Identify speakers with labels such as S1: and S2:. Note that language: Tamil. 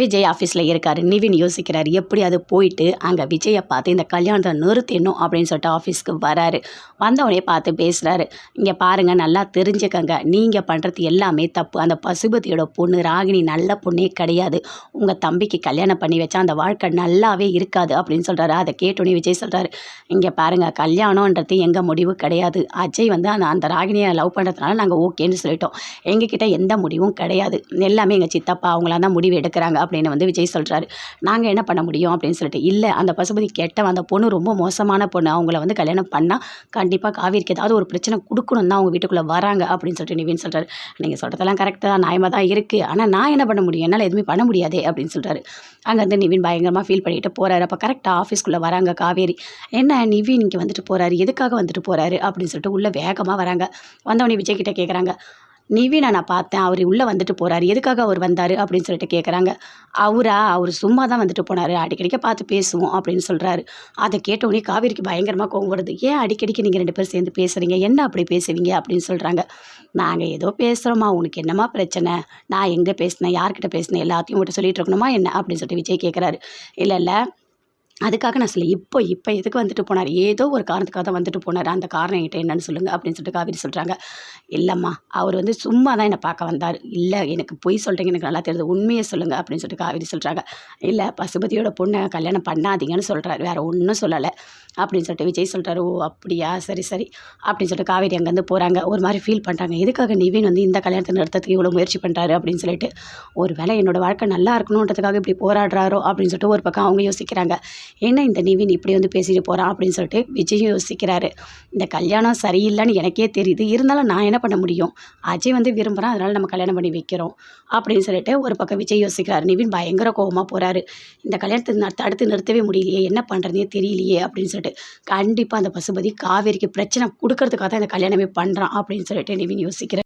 S1: விஜய் ஆஃபீஸில் இருக்கார். நிவின் யோசிக்கிறார் எப்படி அது போயிட்டு அங்கே விஜயை பார்த்து இந்த கல்யாணத்தை நிறுத்திடணும் அப்படின்னு சொல்லிட்டு ஆஃபீஸ்க்கு வராரு. வந்தவனே பார்த்து பேசுகிறாரு இங்கே பாருங்கள் நல்லா தெரிஞ்சுக்கங்க. நீங்கள் பண்ணுறது எல்லாமே தப்பு. அந்த பசுபதியோட பொண்ணு ராகினி நல்ல பொண்ணே கிடையாது. உங்கள் தம்பிக்கு கல்யாணம் பண்ணி வச்சா அந்த வாழ்க்கை நல்லாவே இருக்காது அப்படின்னு சொல்கிறாரு அதை கேட்டோன்னே விஜய் சொல்கிறாரு இங்கே பாருங்கள் கல்யாணன்றது எங்கள் முடிவு கிடையாது. அஜய் வந்து அந்த அந்த ராகினியை லவ் பண்ணுறதுனால நாங்கள் ஓகேன்னு சொல்லிட்டோம். எங்ககிட்ட எந்த முடிவும் கிடையாது. எல்லாமே எங்கள் சித்தப்பா அவங்களாம் தான் முடிவு எடுக்கிறாங்க. அப்படின்னு வந்து விஜய் சொல்கிறாரு நாங்கள் என்ன பண்ண முடியும் அப்படின்னு சொல்லிட்டு இல்லை அந்த பசுபதி கெட்டவன் அந்த பொண்ணு ரொம்ப மோசமான பொண்ணு. அவங்கள வந்து கல்யாணம் பண்ணால் கண்டிப்பாக காவிரிக்கு ஏதாவது ஒரு பிரச்சனை கொடுக்கணும் தான் அவங்க வீட்டுக்குள்ளே வராங்க அப்படின்னு சொல்லிட்டு நிவின் சொல்கிறாரு நீங்கள் சொல்கிறதெல்லாம் கரெக்டாக தான். நியாயமாக தான் இருக்குது ஆனால் நான் என்ன பண்ண முடியும்? என்னால் எதுவுமே பண்ண முடியாதே அப்படின்னு சொல்கிறாரு அங்கேருந்து நிவின் பயங்கரமாக ஃபீல் பண்ணிட்டு போகிறாரு அப்போ கரெக்டாக ஆஃபீஸ்க்குள்ளே வராங்க காவேரி. என்ன நிவின் இங்கே வந்துட்டு போகிறாரு எதுக்காக வந்துட்டு போகிறாரு அப்படின்னு சொல்லிட்டு உள்ளே வேகமாக வராங்க. வந்தவொடனே விஜய் கிட்டே கேட்குறாங்க நிவினை நான் பார்த்தேன். அவர் உள்ளே வந்துட்டு போகிறாரு எதுக்காக அவர் வந்தார் அப்படின்னு சொல்லிட்டு கேட்குறாங்க அவரா? அவர் சும்மா தான் வந்துட்டு போனார். அடிக்கடிக்க பார்த்து பேசுவோம் அப்படின்னு சொல்கிறாரு அதை கேட்டவுடனே காவேரிக்கு பயங்கரமாக கோவம் வருது. ஏன் அடிக்கடிக்கு நீங்கள் ரெண்டு பேரும் சேர்ந்து பேசுகிறீங்க என்ன அப்படி பேசுவீங்க? அப்படின்னு சொல்கிறாங்க நாங்கள் ஏதோ பேசுகிறோமா உனக்கு என்னம்மா பிரச்சனை? நான் எங்கே பேசினேன்? யார்கிட்ட பேசினேன்? எல்லாத்தையும் உங்கள்கிட்ட சொல்லிட்டு இருக்கணுமா என்ன? அப்படின்னு சொல்லிட்டு விஜய் கேட்குறாரு இல்லை இல்லை. அதுக்காக நான் சொல்ல இப்போ இப்போ எதுக்கு வந்துட்டு போனார்? ஏதோ ஒரு காரணத்துக்காக தான் வந்துட்டு போனார். அந்த காரணம் என்கிட்ட என்னன்னு சொல்லுங்கள் அப்படின்னு சொல்லிட்டு காவேரி சொல்கிறாங்க இல்லைம்மா அவர் வந்து சும்மா தான் என்னை பார்க்க வந்தார். இல்லை எனக்கு பொய் சொல்கிறீங்க எனக்கு நல்லா தெரியுது. உண்மையை சொல்லுங்கள் அப்படின்னு சொல்லிட்டு காவேரி சொல்கிறாங்க இல்லை பசுபதியோட பொண்ணை கல்யாணம் பண்ணாதீங்கன்னு சொல்கிறாரு வேறு ஒன்றும் சொல்லலை அப்படின்னு சொல்லிட்டு விஜய் சொல்கிறாரு ஓ அப்படியா? சரி சரி அப்படின்னு சொல்லிட்டு காவேரி அங்கேருந்து போகிறாங்க ஒரு மாதிரி ஃபீல் பண்ணுறாங்க எதுக்காக நிவின் வந்து இந்த கல்யாணத்தை நிறுத்தத்துக்கு இவ்வளோ முயற்சி பண்ணுறாரு அப்படின்னு சொல்லிட்டு ஒரு வேளை என்னோடய வாழ்க்கை நல்லா இருக்கணுன்றதுக்காக இப்படி போராடுறாரோ அப்படின்னு சொல்லிட்டு ஒரு பக்கம் அவங்க யோசிக்கிறாங்க. என்ன இந்த நிவின் இப்படி வந்து பேசிட்டு போகிறான் அப்படின்னு சொல்லிட்டு விஜய் யோசிக்கிறாரு. இந்த கல்யாணம் சரியில்லைன்னு எனக்கே தெரியுது. இருந்தாலும் நான் என்ன பண்ண முடியும்? அஜய் வந்து விரும்புகிறான் அதனால் நம்ம கல்யாணம் பண்ணி வைக்கிறோம். அப்படின்னு சொல்லிட்டு ஒரு பக்கம் விஜய் யோசிக்கிறாரு. நிவின் பயங்கர கோபமாக போகிறாரு இந்த கல்யாணத்தை தடுத்து நிறுத்தவே முடியலையே. என்ன பண்ணுறதே தெரியலையே. அப்படின்னு சொல்லிட்டு கண்டிப்பாக அந்த பசுபதி காவேரிக்கு பிரச்சனை கொடுக்கறதுக்காக தான் இந்த கல்யாணமே பண்ணுறான் அப்படின்னு சொல்லிட்டு நிவின் யோசிக்கிறார்.